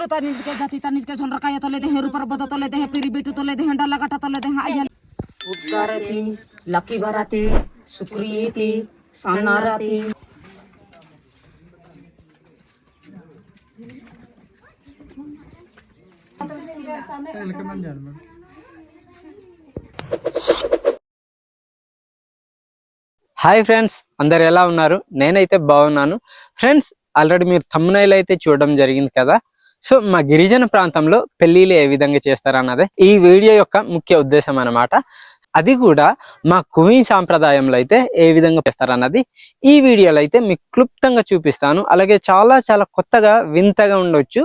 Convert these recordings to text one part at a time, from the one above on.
कुलु तनिज के जाति तनिज के सोन रकाया तले देहे रूपर बद तले देहे पिरी बिटु तले देहे डाला काटा तले देहे आया उद्गारती लकी बराती सुक्रियती सानाराती హాయ్ ఫ్రెండ్స్ అందరు ఎలా ఉన్నారు నేనైతే బాగున్నాను ఫ్రెండ్స్ ఆల్రెడీ మీరు తమ్మునైలు అయితే చూడడం జరిగింది కదా సో మా గిరిజన ప్రాంతంలో పెళ్ళిళ్ళు ఏ విధంగా చేస్తారన్నదే ఈ వీడియో యొక్క ముఖ్య ఉద్దేశం అన్నమాట. అది కూడా మా కువి సాంప్రదాయంలో అయితే ఏ విధంగా చేస్తారన్నది ఈ వీడియోలో అయితే మీకు క్లుప్తంగా చూపిస్తాను. అలాగే చాలా చాలా కొత్తగా వింతగా ఉండొచ్చు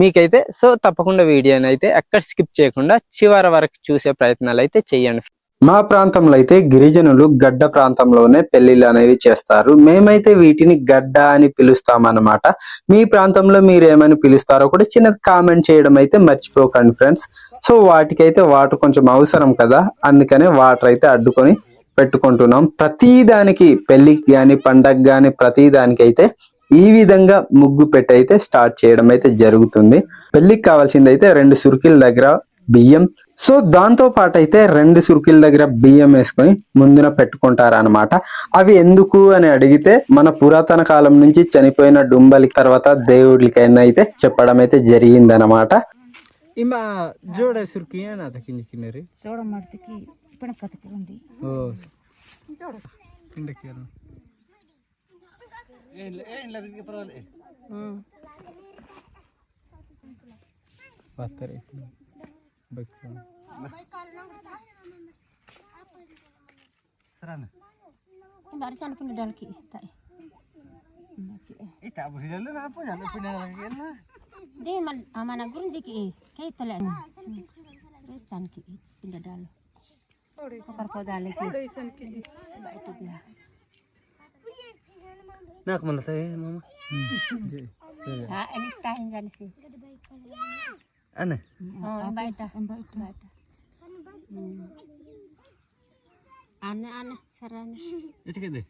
మీకైతే. సో తప్పకుండా వీడియోని అయితే ఎక్కడ స్కిప్ చేయకుండా చివరి వరకు చూసే ప్రయత్నాలు అయితే చేయండి. మా ప్రాంతంలో అయితే గిరిజనులు గడ్డ ప్రాంతంలోనే పెళ్ళిళ్ళు అనేవి చేస్తారు. మేమైతే వీటిని గడ్డ అని పిలుస్తాం అన్నమాట మీ ప్రాంతంలో మీరు ఏమని పిలుస్తారో కూడా చిన్న కామెంట్ చేయడం అయితే మర్చిపోకండి ఫ్రెండ్స్. సో వాటికైతే వాటర్ కొంచెం అవసరం కదా? అందుకనే వాటర్ అయితే అడ్డుకొని పెట్టుకుంటున్నాం. ప్రతి దానికి పెళ్ళికి కానీ పండగ కానీ ప్రతి దానికైతే అయితే ఈ విధంగా ముగ్గు పెట్టి అయితే స్టార్ట్ చేయడం అయితే జరుగుతుంది. పెళ్ళికి కావాల్సింది అయితే రెండు సురుకిల దగ్గర బియ్యం. సో దాంతో పాటు అయితే రెండు సురుకిల దగ్గర బియ్యం వేసుకొని ముందున పెట్టుకుంటారు అనమాట అవి ఎందుకు అని అడిగితే మన పురాతన కాలం నుంచి చనిపోయిన డుంబలి తర్వాత దేవుడికైనా అయితే చెప్పడం అయితే జరిగింది అనమాట surkiya Nah, kemana saya, Mama? Ah, ini tahin jangan sih. અને બાઈટા બાઈટા આને આને સરાને એટલે કે દે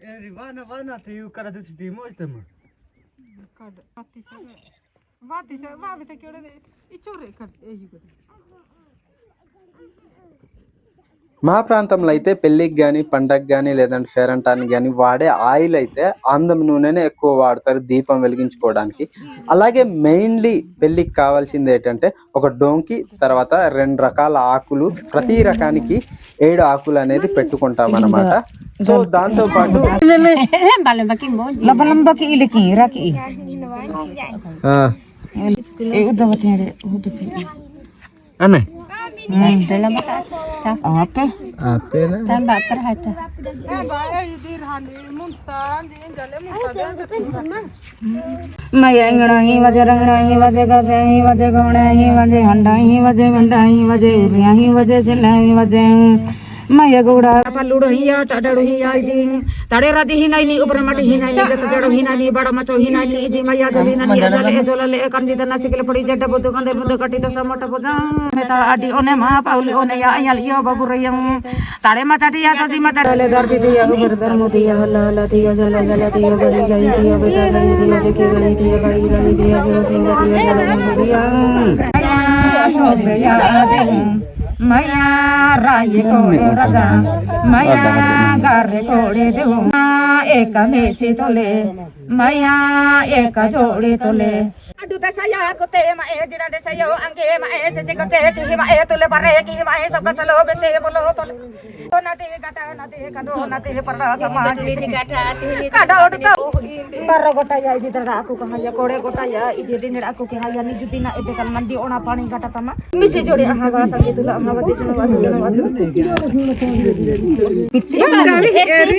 એ રીવાના વાના તે યુ કરા દુતી દી મોજ તમ કડ વાતી સર વાતી સર વાવે તે કેડે ઈ ચોરે કડ એ યુ કડ మా ప్రాంతంలో అయితే పెళ్ళికి గాని పండగ గాని లేదంటే ఫేరంటానికి గాని వాడే ఆయిల్ అయితే ఆందం నూనెనే ఎక్కువ వాడతారు దీపం వెలిగించుకోవడానికి. అలాగే మెయిన్లీ పెళ్ళికి కావాల్సింది ఏంటంటే ఒక డోంకి తర్వాత రెండు రకాల ఆకులు ప్రతి రకానికి ఏడు ఆకులు అనేది పెట్టుకుంటాం అన్నమాట. సో దాంతో పాటు Dala makata. Ate. Ate na. Saan ba? Parhata. ਮਈਆ ਇੰਗਣਾਹੀ ਵਜੇ ਰੰਗਣਾਹੀ ਵਜੇ ਗਸਹੀ ਵਜੇ ਗੋਣਾਹੀ ਵਜੇ ਹੰਡਾਹੀ ਵਜੇ ਗੰਡਾਹੀ ਵਜੇ ਰਿਆਹੀ ਵਜੇ ਸਿਲਾਹੀ ਵਜੇ ಮೈಯ ಗೌಡ ಪಲ್ಲುಡು ಹಿಯ ಟಡಡು ಹಿಯ ಇದಿ ತಡೆ ರದಿ ಹಿನೈಲಿ ಉಬ್ರ ಮಟಿ ಹಿನೈಲಿ ಜತ ಜಡು ಹಿನೈಲಿ ಬಡ ಮಚೋ ಹಿನೈಲಿ ಇದಿ ಮೈಯ ಜಲಿ ನನಿ ಜಲೆ ಜೊಲಲೆ ಕಂದಿ ದನ ಸಿಗಲ ಪಡಿ ಜಡ್ಡ ಬದು ಕಂದೆ ಬದು ಕಟಿ ದಸ ಮಟ ಬದ ಮೇತ ಅಡಿ ಒನೆ ಮಾ ಪಾউলি ಒನೆ ಯಾ ಅಯಲ್ ಯೋ ಬಬುರಯಂ ತಡೆ ಮಚಟಿ ಯಾ ಸಜಿ ಮಚಡಲೆ ದರ್ದಿ ದಿಯ ಉಬ್ರ ದರ್ಮುದಿ ಯಾ ಹಲ್ಲ ಹಲ್ಲ ದಿಯ ಜಲ ಜಲ ದಿಯ ಬರಿ ಗೈ ದಿಯ ಬೇಕ ಗೈ ದಿಯ ದೇಕೆ ಗೈ ದಿಯ ಬೈ ಗೈ ದಿಯ ಜಲ ಸಿಂಗ ದಿಯ ಜಲ ಮುದಿಯ ಯಾ ಸೋಬ್ರಯಾ ದೇಂ ಮಯಾ ರಾಯಿ ಕೋಡೆ ರಜಾ ಮಯಾ ಗಾರೆ ಕೋಡೆ ದೇವು ಏಕ ಮೇಸಿ ತೊಲೆ ಮಯಾ ಏಕ ಜೋಡಿ ತೊಲೆ दशयो कुते माए जिन दशयो अंगे माए चचे कुते की माए तुले परे की माए सब कसलो बेते बोलो तुले तो नदी गटा नदी कदो नदी पर समाज गटा कदो तो पर गोटा या इदी तरह आकु कहा या कोड़े गोटा या इदी दिन आकु के हा या निज दिन एते कल मंदी ओना पानी गटा तमा मिसे जोड़ी आहा गड़ा संगे तुले आहा वदी सुनो वाद सुनो वाद पिचे रे रे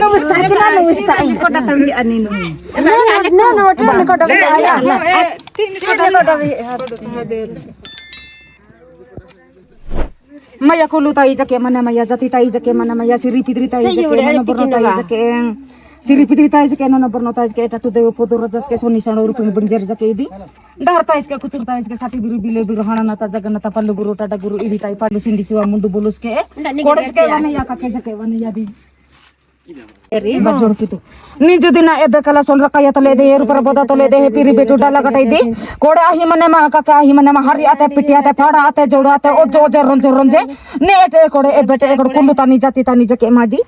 नमस्कार नमस्कार कोटा तंगी अनिनो ना ना नोट ने को भी आया। ना तीन को डबल डबल मया कोलू ताई जके मने मया जति ताई जके मने मया सिरी पिदरी ताई जके मने बरनो ताई जके सिरी पिदरी ताई जके नन बरनो ताई जके एटा तु देव पोदर जके सोनी सण रुपे बंजर जके इदी डहर ताई जके कुतुर ताई जके साथी बिरु बिले बिरु हाना ना हणा नाता ता पल्लू गुरु टाटा गुरु इदी ताई पालू सिंधी सिवा मुंडू बोलुस के कोडस के वने या कके जके वने या दी। biru hana nata jagannata pallu guru tata guru idi tai pallu sindi siwa mundu bulus ke kodes ke wane ya kake jake wane ya di ಬಜ್ಜುಡುಕಿತು ನಿಜ ದಿನ ಎಬ್ಬೆಕಲ್ಲ ಸೊಂಡ್ರ ಕೈಯ ತೊಲೆದೆ ಏರು ಪರ ಬೋದ ತೊಲೆದೆ ಪಿರಿ ಬೆಟು ಡಾಲ ಗಟೈದಿ ಕೋಡೆ ಆಹಿ ಮನೆ ಮಾ ಕಕ ಆಹಿ ಮನೆ ಮಾ ಹರಿ ಆತೆ ಪಿಟಿ ಆತೆ ಪಾಡ ಆತೆ ಜೋಡು ಆತೆ ಒಜ್ಜೆ ಒಜ್ಜೆ ರಂಜೆ ರಂಜೆ ನೇ ಎಟೆ ಕೋಡೆ ಎಬ್ಬೆಟೆ ಎಕಡೆ ಕುಲ್ಲು ತಾ ನಿಜಾತಿ ತಾ ನಿಜಕ್ಕೆ ಮಾದಿ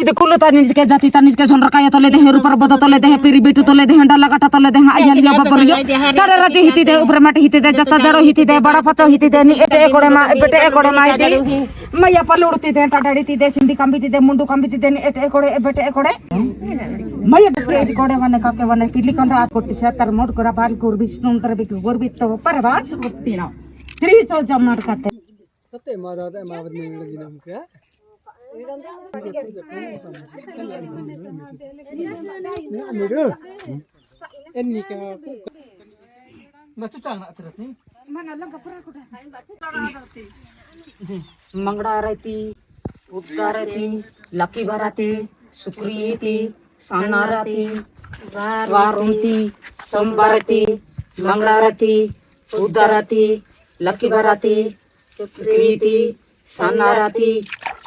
ಇದು ಕುಲ್ಲು ತಾ ನಿಜಕ್ಕೆ ಜಾತಿ ತಾ ನಿಜಕ್ಕೆ ಸೊಂಡ್ರ ಕೈಯ ತೊಲೆದೆ ಹೇರು ಪರ ಬೋದ ತೊಲೆದೆ ಪಿರಿ ಬೆಟು ತೊಲೆದೆ ಡಾಲ ಗಟ ತೊಲೆದೆ ಅಯ್ಯಲ್ಲಿ ಒಬ್ಬೊಬ್ಬರಿಗೆ ತಡೆ ರಜೆ ಹಿತಿದೆ ಉಬ್ರ ಮಟ್ಟ ಹಿತಿದೆ ಜತ್ತ ಜಡೋ ಹಿತಿದೆ ಬಡ ಪಚ ಹಿತಿದೆ ನೀ ಎಟೆ ಕೋಡೆ ಮಾ ಎಬ್ಬೆಟೆ ಕೋಡೆ ಮಾಯ್ದಿ ಮಯ್ಯ ಪಲ್ಲು ಉಡುತ್ತಿದೆ ಟಟ ಹಿಡಿತಿದೆ ಸಿಂಧಿ ಕಂಬಿತಿದೆ ಮುಂಡು ಕಂಬಿತಿದೆ ನೀ ಎಟೆ ಕೋಡೆ ಎಬ್ಬೆಟೆ ಕೋಡೆ ಮಯ್ಯ ಡಸ್ಕೆ ಇದು ಕೋಡೆ ವನೆ ಕಾಕೆ ವನೆ ಪಿಡ್ಲಿ ಕೊಂಡ ಹಾಕಿ ಕೊಟ್ಟು ಸೇರ್ತಾರೆ ನೋಡ್ಕೊರ ಬಾರಿ ಕೂರ್ಬಿ ಸ್ನೂಂತರ ಬಿಟ್ಟು ಗೋರ್ಬಿತ್ತು ಪರ ಬಾಚ್ ಕೊಡ್ತೀವಿ ನಾವು ತಿರುಗಿ ಚೌಜ ಮಾಡ್ಕತ್ತೆ ಸತ್ತೆ ಮಾದಾದ ಮಾವದ್ನ ಹೇಳಿದಿ ನಮ್ಗೆ మీరు ఎన్నిక బచ్చు చాలా అతరతి जी मंगड़ा रहती उद्गा रहती लकी बराती सुक्री थी साना रहती वारुंती सोमवारती मंगड़ा रहती उद्गा रहती लकी बराती सुक्री थी साना रहती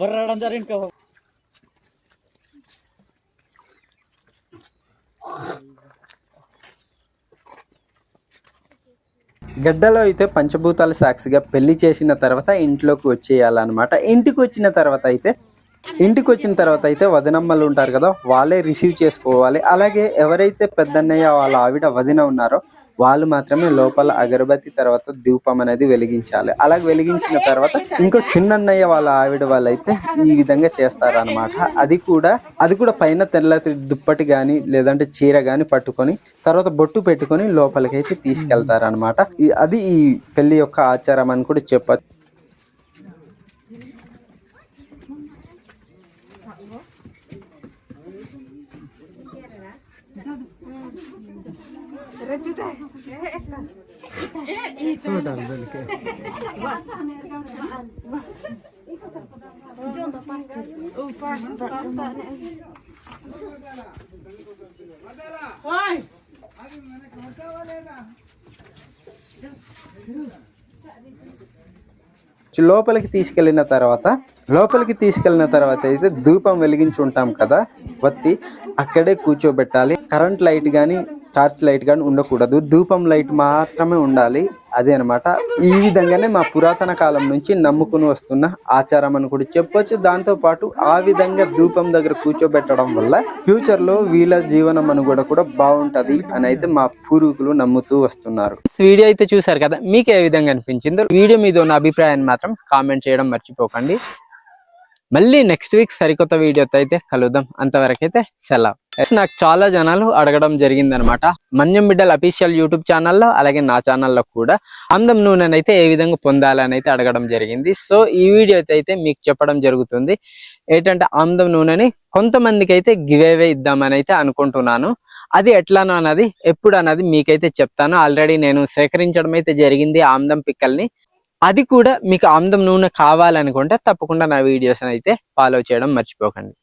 బర్రాడం జరిగిన కహో గడ్డలో అయితే పంచభూతాల సాక్షిగా పెళ్ళి చేసిన తర్వాత ఇంట్లోకి వచ్చేయాలన్నమాట ఇంటికి వచ్చిన తర్వాత అయితే ఇంటికి వచ్చిన తర్వాత అయితే వదినమ్మలు ఉంటారు కదా వాళ్ళే రిసీవ్ చేసుకోవాలి. అలాగే ఎవరైతే పెద్దన్నయ్య వాళ్ళ ఆవిడ వదిన ఉన్నారో వాళ్ళు మాత్రమే లోపల అగరబత్తి తర్వాత దీపం అనేది వెలిగించాలి. అలాగే వెలిగించిన తర్వాత ఇంకో చిన్నన్నయ్య వాళ్ళ ఆవిడ వాళ్ళైతే ఈ విధంగా చేస్తారన్నమాట. అది కూడా అది కూడా పైన తెల్ల దుప్పటి కానీ లేదంటే చీర కానీ పట్టుకొని తర్వాత బొట్టు పెట్టుకొని లోపలికైతే తీసుకెళ్తారనమాట అది ఈ పెళ్ళి యొక్క ఆచారం అని కూడా చెప్పచ్చు. లోపలికి తీసుకెళ్ళిన తర్వాత లోపలికి తీసుకెళ్ళిన తర్వాత అయితే ధూపం వెలిగించి ఉంటాం కదా వత్తి అక్కడే కూర్చోబెట్టాలి. కరెంట్ లైట్ కానీ టార్చ్ లైట్ కానీ ఉండకూడదు. ధూపం లైట్ మాత్రమే ఉండాలి. అదే అనమాట ఈ విధంగానే మా పురాతన కాలం నుంచి నమ్ముకుని వస్తున్న ఆచారం అని కూడా చెప్పొచ్చు. దాంతో పాటు ఆ విధంగా ధూపం దగ్గర కూర్చోబెట్టడం వల్ల ఫ్యూచర్లో వీళ్ళ జీవనం అని కూడా బాగుంటది అని అయితే మా పూర్వీకులు నమ్ముతూ వస్తున్నారు. వీడియో అయితే చూసారు కదా? మీకు ఏ విధంగా అనిపించిందో వీడియో మీద ఉన్న అభిప్రాయాన్ని మాత్రం కామెంట్ చేయడం మర్చిపోకండి. మళ్ళీ నెక్స్ట్ వీక్ సరికొత్త వీడియోతో అయితే కలుద్దాం. అంతవరకైతే అయితే సెలవు నాకు చాలా జనాలు అడగడం జరిగిందనమాట. మన్యం బిడ్డల అఫీషియల్ యూట్యూబ్ ఛానల్లో అలాగే నా ఛానల్లో కూడా. అందం నూనెనైతే ఏ విధంగా పొందాలని అయితే అడగడం జరిగింది. సో ఈ వీడియో అయితే మీకు చెప్పడం జరుగుతుంది. ఏంటంటే ఆమ్దం నూనెని కొంతమందికి అయితే గివేవే ఇద్దామని అయితే అనుకుంటున్నాను. అది ఎట్లానో అన్నది ఎప్పుడు అన్నది మీకైతే చెప్తాను. ఆల్రెడీ నేను సేకరించడం అయితే జరిగింది ఆమ్దం పిక్కల్ని. అది కూడా మీకు అందం నూనె కావాలనుకుంటే తప్పకుండా నా వీడియోస్ అయితే ఫాలో చేయడం మర్చిపోకండి.